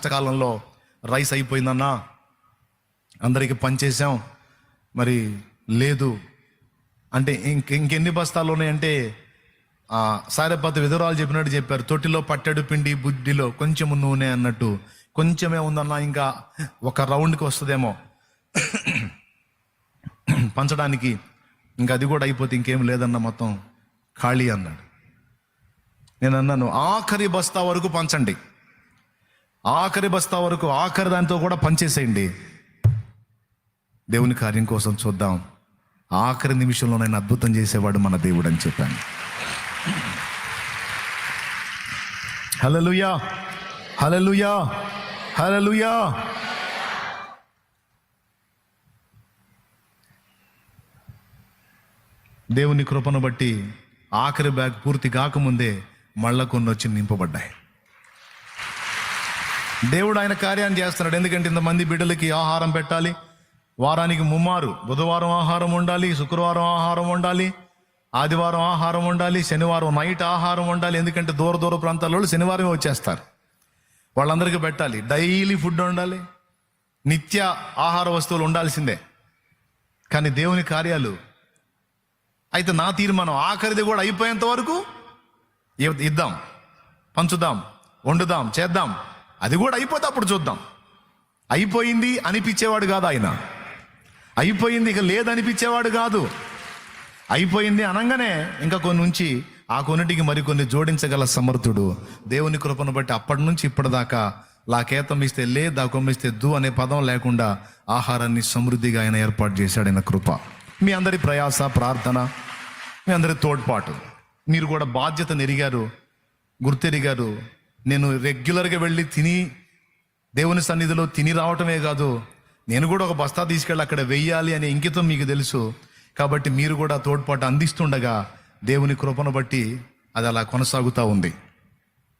కష్టకాలంలో రైస్ అయిపోయిందన్నా. అందరికీ పనిచేసాం మరి లేదు. అంటే ఇంక ఇంకెన్ని బస్తాలు ఉన్నాయంటే ఆ, విధురాలు చెప్పినట్టు చెప్పారు. తొట్టిలో పట్టెడు పిండి బుడ్డిలో కొంచెం నూనె అన్నట్టు. కొంచెమే ఉందన్నా ఇంకా ఒక రౌండ్కి వస్తుందేమో. పంచడానికి ఇంకా అది కూడా అయిపోతే ఇంకేం లేదన్న మొత్తం ఖాళీ అన్నాడు. నేను అన్నాను ఆఖరి బస్తా వరకు పంచండి. ఆఖరి బస్తా వరకు ఆఖరి దానితో కూడా పనిచేసేయండి. దేవుని కార్యం కోసం చూద్దాం. ఆఖరి నిమిషంలోనైనా అద్భుతం చేసేవాడు మన దేవుడు అని చెప్పాను. హలలుయా హలలుయా హలలుయా దేవుని కృపను బట్టి ఆఖరి బ్యాగ్ పూర్తి కాకముందే మళ్ళా కొన్ని వచ్చి నింపబడ్డాయి. దేవుడు ఆయన కార్యాన్ని చేస్తున్నాడు. ఎందుకంటే ఇంతమంది బిడ్డలకి ఆహారం పెట్టాలి. వారానికి ముమ్మారు. బుధవారం ఆహారం ఉండాలి శుక్రవారం ఆహారం ఉండాలి ఆదివారం ఆహారం ఉండాలి శనివారం నైట్ ఆహారం ఉండాలి ఎందుకంటే దూర దూర ప్రాంతాల శనివారమే వచ్చేస్తారు. వాళ్ళందరికీ పెట్టాలి. డైలీ ఫుడ్ ఉండాలి నిత్య ఆహార వస్తువులు ఉండాల్సిందే. కానీ దేవుని కార్యాలు. అయితే నా తీర్మానం ఆఖరిది కూడా అయిపోయేంత వరకు ఇ- ఇద్దాం. పంచుదాం. వండుదాం. చేద్దాం. అది కూడా అయిపోతే అప్పుడు చూద్దాం. అయిపోయింది అనిపించేవాడు కాదు ఆయన. అయిపోయింది ఇక లేదనిపించేవాడు కాదు. అయిపోయింది అనగానే ఇంకా కొన్ని ఉంచి ఆ కొన్నిటికి మరికొన్ని జోడించగల సమర్థుడు. దేవుని కృపను బట్టి అప్పటి నుంచి ఇప్పటిదాకా లాకేతం ఇస్తే లే దాకొమ్మ ఇస్తే దు అనే పదం లేకుండా ఆహారాన్ని సమృద్ధిగా ఆయన ఏర్పాటు చేశాడు ఆయన కృప. మీ అందరి ప్రయాస ప్రార్థన మీ అందరి తోడ్పాటు. మీరు కూడా బాధ్యత నెరిగారు గుర్తెరిగారు నేను రెగ్యులర్గా వెళ్ళి తిని దేవుని సన్నిధిలో తిని రావటమే కాదు నేను కూడా ఒక బస్తా తీసుకెళ్ళి అక్కడ వెయ్యాలి అనే ఇంకితం మీకు తెలుసు. కాబట్టి మీరు కూడా తోడ్పాటు అందిస్తుండగా దేవుని కృపను బట్టి అది అలా కొనసాగుతూ ఉంది.